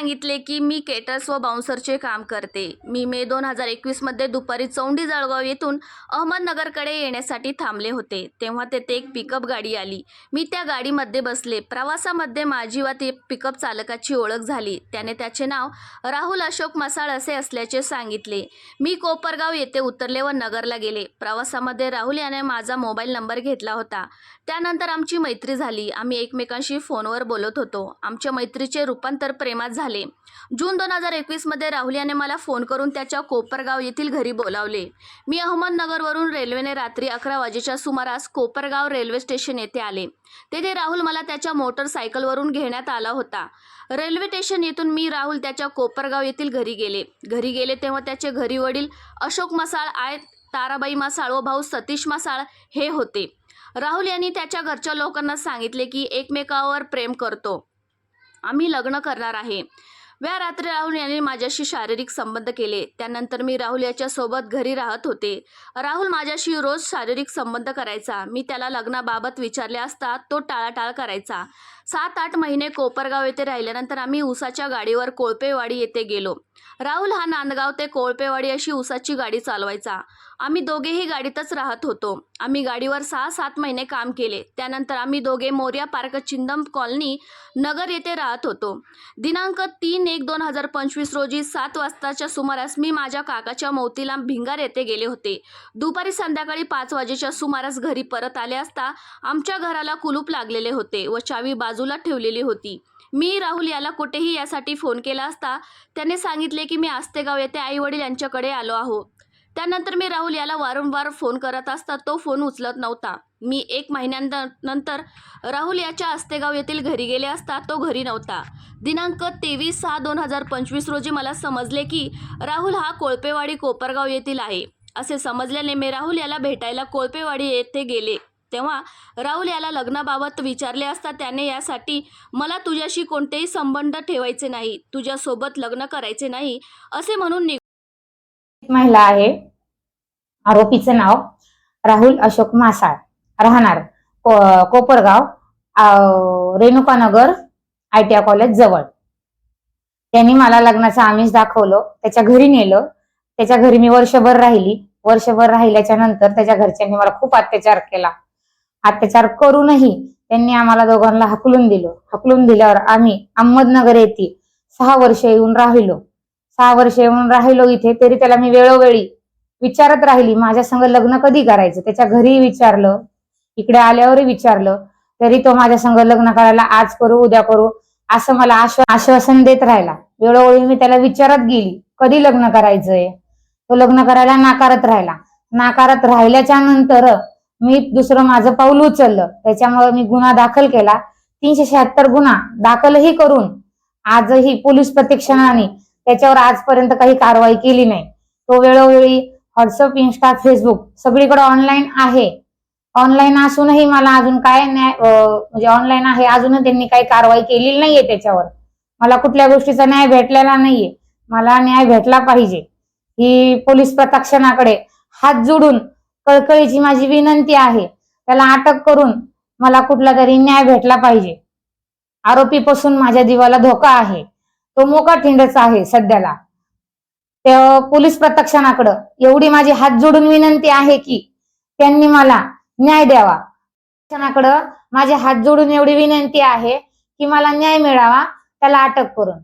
सांगितले की मी केटर्स व बाउन्सरचे काम करते. मी मे दोन हजार एकवीसमध्ये दुपारी चौंडी जळगाव येथून अहमदनगरकडे येण्यासाठी थांबले होते. तेव्हा तेथे एक पिकअप गाडी आली. मी त्या गाडीमध्ये बसले. प्रवासामध्ये माझी व ते पिकअप चालकाची ओळख झाली. त्याने त्याचे नाव राहुल अशोक मसाळ असे असल्याचे सांगितले. मी कोपरगाव येथे उतरले व नगरला गेले. प्रवासामध्ये राहुल याने माझा मोबाईल नंबर घेतला होता. त्यानंतर आमची मैत्री झाली. आम्ही एकमेकांशी फोनवर बोलत होतो. आमच्या मैत्रीचे रूपांतर प्रेमात झाले. जून दोन हजार एकवीसमध्ये राहुल याने मला फोन करून त्याच्या कोपरगाव येथील घरी बोलावले. मी अहमदनगरवरून रेल्वेने रात्री अकरा वाजेच्या सुमारास कोपरगाव रेल्वे स्टेशन येथे आले. तेथे राहुल मला त्याच्या मोटरसायकलवरून घेण्यात आला होता. रेल्वे स्टेशन येथून मी राहुल त्याच्या कोपरगाव येथील घरी गेले. घरी गेले तेव्हा त्याचे घरी वडील अशोक मसाळ आय ताराबाई मासाळ व भाऊ सतीश मासाळ हे होते. राहुल यांनी त्याच्या घरच्या लोकांना सांगितले की एकमेकावर प्रेम करतो. आम्ही लग्न करणार आहे. व्या रात्री राहुल यांनी माझ्याशी शारीरिक संबंध केले. त्यानंतर मी राहुल याच्या सोबत घरी राहत होते. राहुल माझ्याशी रोज शारीरिक संबंध करायचा. मी त्याला लग्नाबाबत विचारले असता तो टाळाटाळ करायचा. सात आठ महिने कोपरगाव येथे राहिल्यानंतर आम्ही उसाच्या गाडीवर कोळपेवाडी येथे गेलो. राहुल हा नांदगाव ते कोळपेवाडी अशी उसाची गाडी चालवायचा. आम्ही दोघेही गाडीतच राहत होतो. आम्ही गाडीवर सहा सात महिने काम केले. त्यानंतर आम्ही दोघे मोर्या पार्क चिंदम कॉलनी नगर येथे राहत होतो. दिनांक तीन एक दोन हजार पंचवीस रोजी सात वाजताच्या सुमारास मी माझ्या काकाच्या मोतीला भिंगार येथे गेले होते. दुपारी संध्याकाळी पाच वाजेच्या सुमारास घरी परत आले असता आमच्या घराला कुलूप लागलेले होते व चावी बाजूला ठेवलेली होती. मी राहुल याला कुठेही यासाठी फोन केला असता त्याने सांगितले की मी आस्तेगाव येथे आई वडील यांच्याकडे आलो आहो. त्यानंतर मी राहुल याला वारंवार फोन करत असता तो फोन उचलत नव्हता. मी एक महिन्यानंतर राहुल याच्या आस्तेगाव येथील घरी गेले असता तो घरी नव्हता. दिनांक तेवीस सहा दोन हजार पंचवीस रोजी मला समजले की राहुल हा कोळपेवाडी कोपरगाव येथील आहे. असे समजल्याने मी राहुल याला भेटायला कोळपेवाडी येथे गेले. तेव्हा राहुल याला लग्नाबाबत विचारले असता त्याने यासाठी मला तुझ्याशी कोणतेही संबंध ठेवायचे नाही तुझ्यासोबत लग्न करायचे नाही असे म्हणून महिला आहे. आरोपीचं नाव राहुल अशोक मासाळ. राहणार को- Kopargaon Renukanagar I T I college जवळ. त्यांनी मला लग्नाचं आमिष दाखवलं त्याच्या घरी नेलं. त्याच्या घरी मी वर्षभर राहिली. वर्षभर राहिल्याच्या नंतर त्याच्या घरच्यांनी मला खूप अत्याचार केला. अत्याचार करूनही त्यांनी आम्हाला दोघांना हकलून दिलं. हकलून दिल्यावर आम्ही अहमदनगर येथे सहा वर्ष येऊन राहिलो. सहा वर्ष येऊन राहिलो इथे तरी त्याला मी वेळोवेळी विचारत राहिली माझ्या संग लग्न कधी करायचं? त्याच्या घरी विचारलं इकडे आल्यावरही विचारलं तरी तो माझ्या संग लग्न करायला आज करू उद्या करू? असं मला आश्वासन देत राहिला. वेळोवेळी मी त्याला विचारत गेली कधी लग्न करायचंय? तो लग्न करायला नाकारत राहिला. नाकारत राहिल्याच्या नंतर मी दुसरं माझं पाऊल उचललं. त्याच्यामुळे मी गुन्हा दाखल केला. तीनशे शहात्तर गुन्हा दाखलही करून आजही पोलीस प्रत्यक्षणाने त्याच्यावर आजपर्यंत काही कारवाई केली नाही. तो वेळोवेळी व्हॉट्सअप इन्स्टा फेसबुक सगळीकडे ऑनलाईन आहे. ऑनलाईन असूनही मला अजून काय न्याय म्हणजे ऑनलाईन आहे. अजूनही त्यांनी काही कारवाई केलेली नाहीये त्याच्यावर. मला कुठल्या गोष्टीचा न्याय भेटलेला नाहीये. मला न्याय भेटला पाहिजे. ही पोलीस प्रशासनाकडे हात जोडून कळकळीची माझी विनंती आहे. त्याला अटक करून मला कुठला तरी न्याय भेटला पाहिजे. आरोपीपासून माझ्या जीवाला धोका आहे. तो मोका ठिंडच आहे सध्याला. त्या पोलीस प्रत्यक्षणाकडं एवढी माझी हात जोडून विनंती आहे की त्यांनी मला न्याय द्यावा. प्रत्यक्षणाकडं माझे हात जोडून एवढी विनंती आहे की मला न्याय मिळावा त्याला अटक करून.